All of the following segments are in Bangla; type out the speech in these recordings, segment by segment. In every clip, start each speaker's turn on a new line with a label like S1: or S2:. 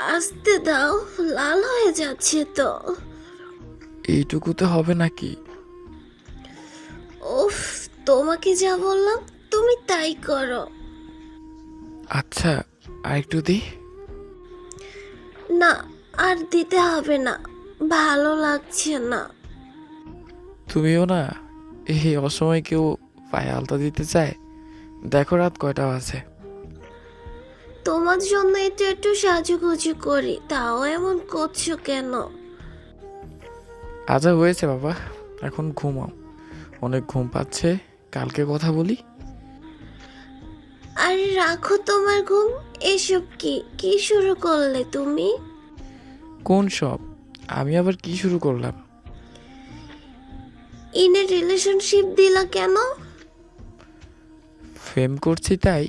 S1: আসতে দাও লাল হয়ে যাচ্ছে তো।
S2: এইটুকুতে হবে নাকি?
S1: উফ তোমাকে যা বললাম তুমি তাই করো।
S2: আচ্ছা আর একটু দি।
S1: না আর দিতে হবে না ভালো লাগছে না।
S2: তুমিও না এই অসময় কেউ পায়ে আলতা দিতে চায়? দেখো রাত কয়টা আছে
S1: তোমার জন্য একটু একটু সাজুগুজু করি তাও এমন করছ কেন?
S2: আজা হয়েছে বাবা এখন ঘুমাও। অনেক ঘুম পাচ্ছে কালকে কথা বলি।
S1: আরে রাখো তোমার ঘুম এসব কি? কি শুরু করলে তুমি?
S2: কোন সব? আমি আবার কি শুরু করলাম?
S1: ইনে রিলেশনশিপ দিলা কেন?
S2: ফেম করছি তাই।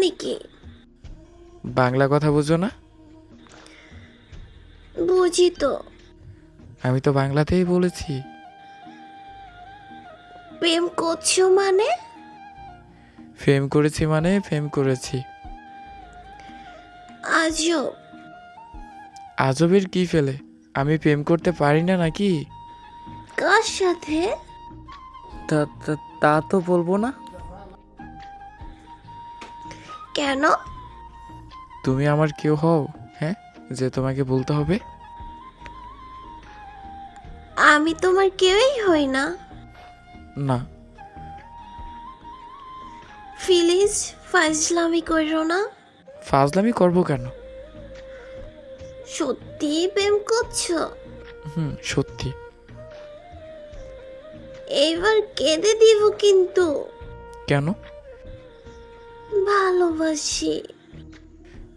S1: মানে কি?
S2: বাংলা কথা বুঝো না?
S1: বুঝি তো।
S2: আমি তো বাংলাতেই বলেছি।
S1: প্রেম করছ মানে?
S2: ফেম করেছি মানে ফেম করেছি।
S1: আজও
S2: আজবের কি ফেলে? আমি প্রেম করতে পারি না নাকি?
S1: কার সাথে?
S2: তা তা- তা তো বলব না।
S1: কেন?
S2: তুমি আমার কেউ হও হ্যাঁ? যে তোমাকে বলতে হবে।
S1: আমি তোমার কেউই হই না।
S2: না।
S1: ফিলিজ ফাইজলামি করো না।
S2: ফাজলামি করব কেন?
S1: সত্যি প্রেম করছ?
S2: হুম সত্যি।
S1: এবার কেঁদে দিব কিন্তু।
S2: কেন?
S1: ভালোবাসি।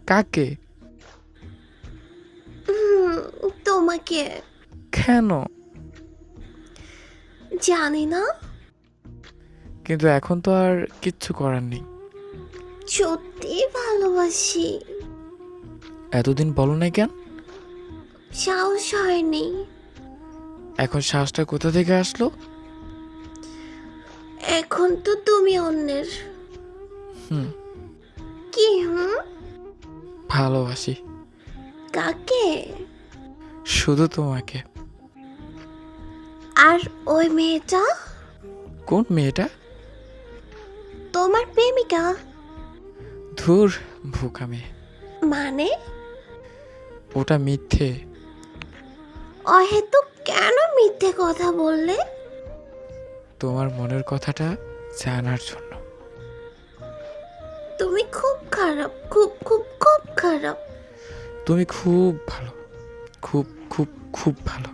S2: কাকে?
S1: হুম, তোমাকে।
S2: কেন?
S1: জানি না।
S2: কিন্তু এখন তো আর কিচ্ছু করার নেই।
S1: সত্যি ভালোবাসি।
S2: এতদিন বলো নাই কেন?
S1: সাহস হয়নি।
S2: এখন শ্বাসটা কোথা থেকে আসলো?
S1: এখন তো তুমি অন্যের
S2: হুম।
S1: কি হুম?
S2: ভালোবাসি।
S1: কাকে?
S2: শুধু তোমাকে।
S1: আর ওই মেয়েটা?
S2: কোন মেয়েটা?
S1: তোমার প্রেমিকা?
S2: ধুর ভুকা মেয়ে।
S1: মানে?
S2: ওটা মিথ্যে।
S1: অহেতু কেন মিথ্যে কথা বললে?
S2: তোমার মনের কথাটা জানার জন্য।
S1: তুমি খুব খারাপ খুব খুব খুব খারাপ।
S2: তুমি খুব ভালো খুব খুব খুব ভালো।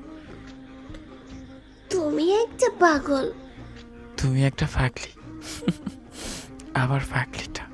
S1: তুমি একটা পাগল।
S2: তুমি একটা ফাগলি। আবার ফাকলিটা